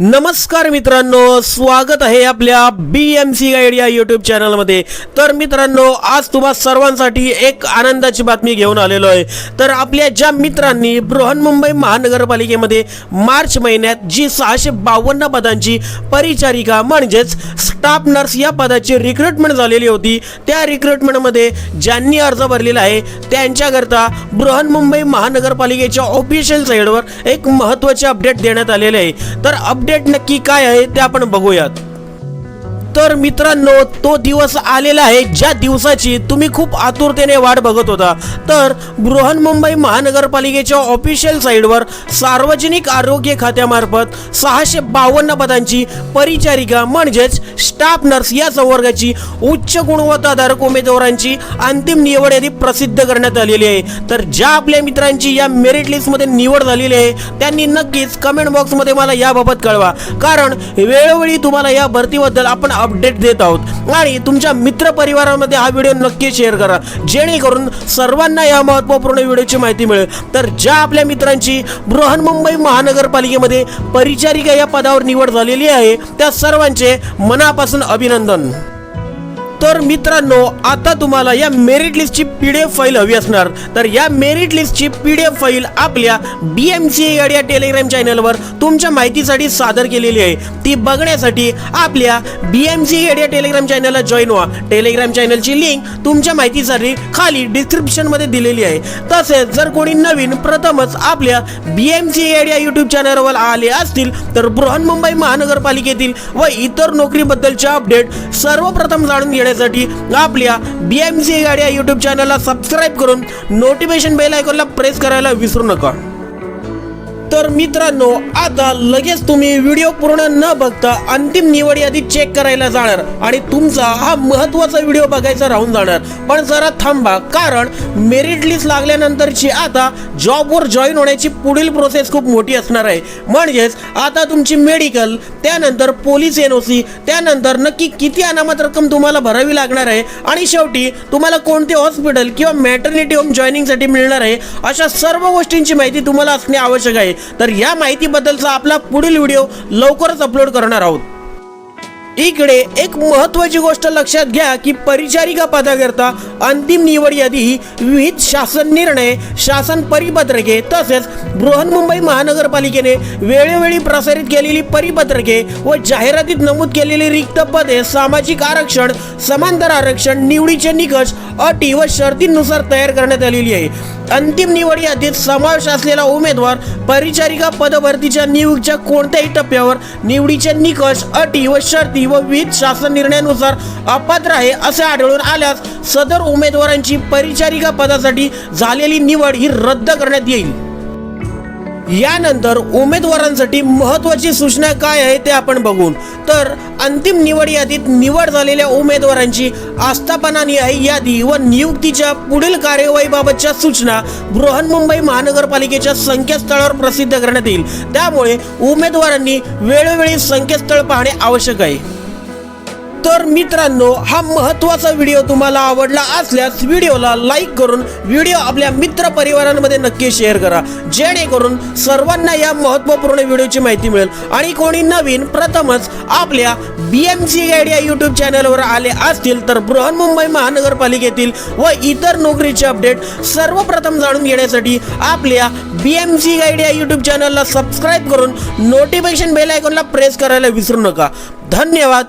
नमस्कार मित्रांनो स्वागत आहे आपल्या बी एम सी गाईड या यूट्यूब चॅनलमध्ये तर मित्रांनो आज तुम्हा सर्वांसाठी एक आनंदाची बातमी घेऊन आलेलो आहे. तर आपल्या ज्या मित्रांनी बृहन्मुंबई महानगरपालिकेमध्ये मार्च महिन्यात जी सहाशे बावन्न पदांची परिचारिका म्हणजेच स्टाफ नर्स या पदाची रिक्रुटमेंट झालेली होती त्या रिक्रुटमेंटमध्ये ज्यांनी अर्ज भरलेला आहे त्यांच्याकरता बृहन्मुंबई महानगरपालिकेच्या ऑफिशियल साईडवर एक महत्त्वाचे अपडेट देण्यात आलेले आहे. तर अप अपडेट नक्की काय आहे ते आपण बघूयात. तर मित्रांनो तो दिवस आलेला आहे ज्या दिवसाची तुम्ही खूप आतुरतेने वाट बघत होता. तर बृहन्मुंबई महानगरपालिकेच्या ऑफिशियल साईडवर सार्वजनिक आरोग्य खात्यामार्फत सहाशे बावन्न पदांची परिचारिका म्हणजेच स्टाफ नर्स या संवर्गाची उच्च गुणवत्ताधारक उमेदवारांची अंतिम निवड यादी प्रसिद्ध करण्यात आलेली आहे. तर ज्या आपल्या मित्रांची या मेरिट लिस्टमध्ये निवड झालेली आहे त्यांनी नक्कीच कमेंट बॉक्समध्ये मला याबाबत कळवा. कारण वेळोवेळी तुम्हाला या भरतीबद्दल आपण अपडेट देत आहोत. आणि तुमच्या मित्रपरिवारामध्ये हा व्हिडिओ नक्की शेअर करा. जेणेकरून सर्वांना या महत्त्वपूर्ण व्हिडिओची माहिती मिळेल. तर ज्या आपल्या मित्रांची बृहन्मुंबई महानगरपालिकेमध्ये परिचारिका या पदावर निवड झालेली आहे त्या सर्वांचे मनापासून अभिनंदन. तर मित्रांनो आता तुम्हाला या मेरिट लिस्टची पी डी एफ फाईल हवी असणार तर या मेरिट लिस्टची पी डी एफ फाईल आपल्या बी एम सी या टेलिग्राम चॅनलवर तुमच्या माहितीसाठी सादर केलेली आहे. ती बघण्यासाठी आपल्या बी एम सी या टेलिग्राम चॅनलला जॉईन व्हा. टेलिग्राम चॅनलची लिंक तुमच्या माहितीसाठी खाली डिस्क्रिप्शनमध्ये दिलेली आहे. तसेच जर कोणी नवीन प्रथमच आपल्या बी एम सी या यूट्यूब चॅनलवर आले असतील तर बृहन्मुंबई महानगरपालिकेतील व इतर नोकरीबद्दलचे अपडेट सर्वप्रथम जाणून घेण्यासाठी आपल्या बी एम सी गाड्या यूट्यूब चॅनलला सबस्क्राईब करून नोटिफिकेशन बेल आयकॉनला प्रेस करायला विसरू नका. तर मित्रांनो आता लगेच तुम्ही व्हिडिओ पूर्ण न बघता अंतिम निवड यादी चेक करायला जाणार आणि तुमचा हा महत्त्वाचा व्हिडिओ बघायचा राहून जाणार. पण जरा थांबा कारण मेरिट लिस्ट लागल्यानंतरची आता जॉबवर जॉईन होण्याची पुढील प्रोसेस खूप मोठी असणार आहे. म्हणजेच आता तुमची मेडिकल त्यानंतर पोलीस एन ओ सी त्यानंतर नक्की किती अनामत रक्कम तुम्हाला भरावी लागणार आहे आणि शेवटी तुम्हाला कोणते हॉस्पिटल किंवा मॅटर्निटी होम जॉईनिंगसाठी मिळणार आहे अशा सर्व गोष्टींची माहिती तुम्हाला असणे आवश्यक आहे. तर या माहितीबद्दलचा आपला पुढील व्हिडिओ लवकरच अपलोड करणार आहोत. इकडे एक महत्वाची गोष्ट लक्षात घ्या की परिचारिका पदाकरता अंतिम निवड यादी ही विविध शासन निर्णय शासन परिपत्रके तसेच बृहन्मुंबई महानगरपालिकेने वेळोवेळी प्रसारित केलेली परिपत्रके व जाहिरातीत नमूद केलेली रिक्त पदे सामाजिक आरक्षण समांतर आरक्षण निवडीचे निकष अटी व शर्तींनुसार तयार करण्यात आलेली आहे. अंतिम निवड यादीत समावेश असलेला उमेदवार परिचारिका पदभरतीच्या नियुक्तीच्या कोणत्याही टप्प्यावर निवडीचे निकष अटी व शर्ती व विविध शासन निर्णयानुसार अपात्र आहे असे आढळून आल्यास सदर उमेदवारांची परिचारिका पदासाठी झालेली निवड ही रद्द करण्यात येईल. यानंतर उमेदवारांसाठी महत्वाची सूचना काय आहे ते आपण बघून तर अंतिम निवड यादीत निवड झालेल्या उमेदवारांची आस्थापना यादी व नियुक्तीच्या पुढील कार्यवाहीबाबतच्या सूचना बृहन्मुंबई महानगरपालिकेच्या संकेतस्थळावर प्रसिद्ध करण्यात येईल. त्यामुळे उमेदवारांनी वेळोवेळी संकेतस्थळ पाहणे आवश्यक आहे. तर मित्रांनो हा महत्त्वाचा व्हिडिओ तुम्हाला आवडला असल्यास व्हिडिओला लाईक करून व्हिडिओ आपल्या मित्र परिवारांमध्ये नक्की शेअर करा. जेणेकरून सर्वांना या महत्त्वपूर्ण व्हिडिओची माहिती मिळेल. आणि कोणी नवीन प्रथमच आपल्या बी एम सी गाईड या यूट्यूब चॅनलवर आले असतील तर बृहन्मुंबई महानगरपालिकेतील व इतर नोकरीचे अपडेट सर्वप्रथम जाणून घेण्यासाठी आपल्या बी एम सी गाईड या यूट्यूब चॅनलला सबस्क्राईब करून नोटिफिकेशन बेल आयकॉनला प्रेस करायला विसरू नका. धन्यवाद.